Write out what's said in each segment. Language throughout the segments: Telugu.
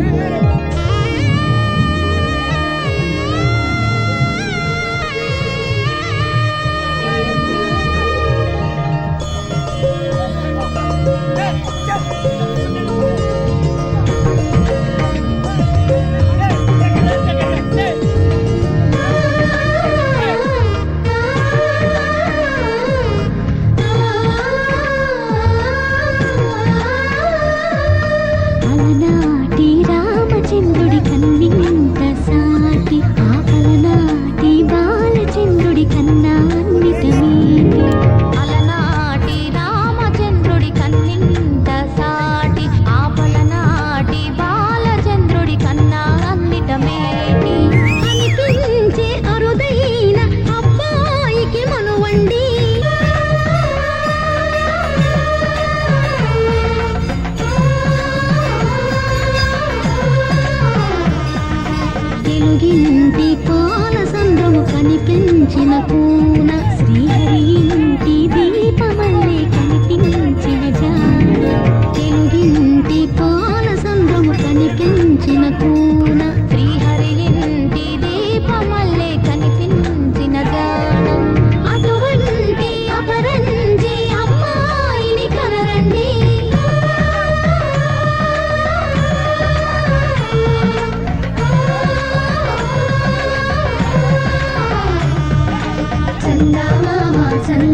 Amen. ముగింటి పాల సంద్రము కనిపించిన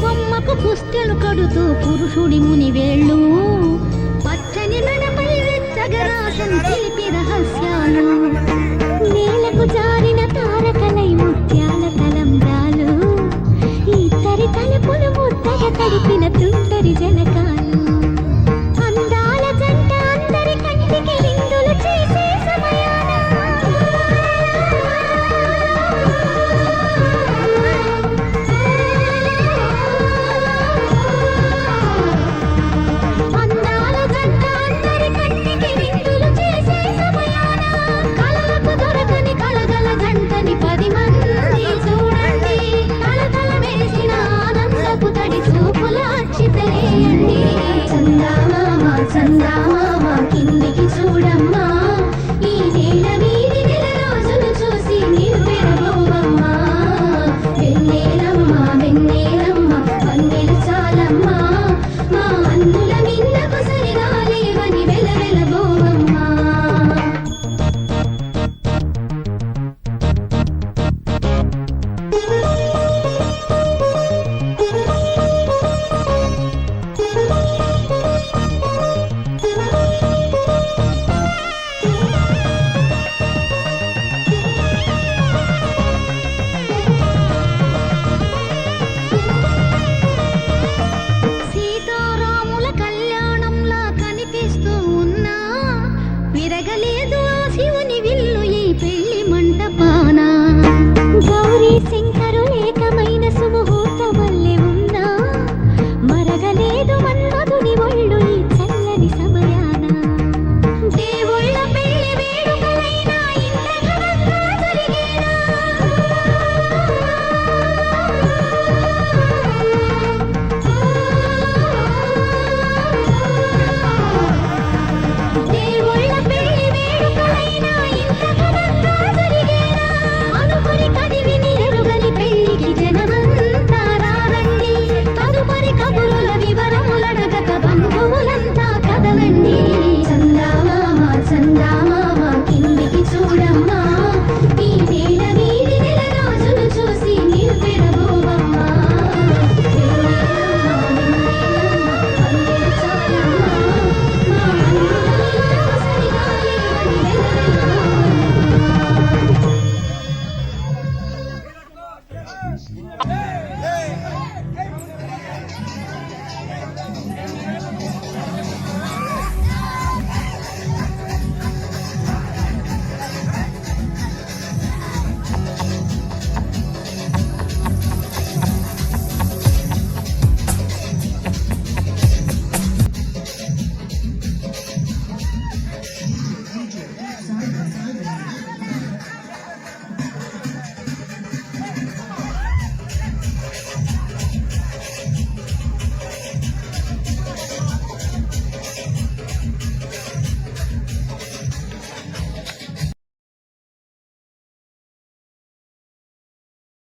బొమ్మకు పుస్తెలు కడుతూ పురుషుడి ముని వేళ్ళు. పచ్చని మెడపై వెచ్చగరాసం రహస్యాలు. சந்தாமா శివుని విల్లు ఈ పెళ్ళి మంటపాన. గౌరీ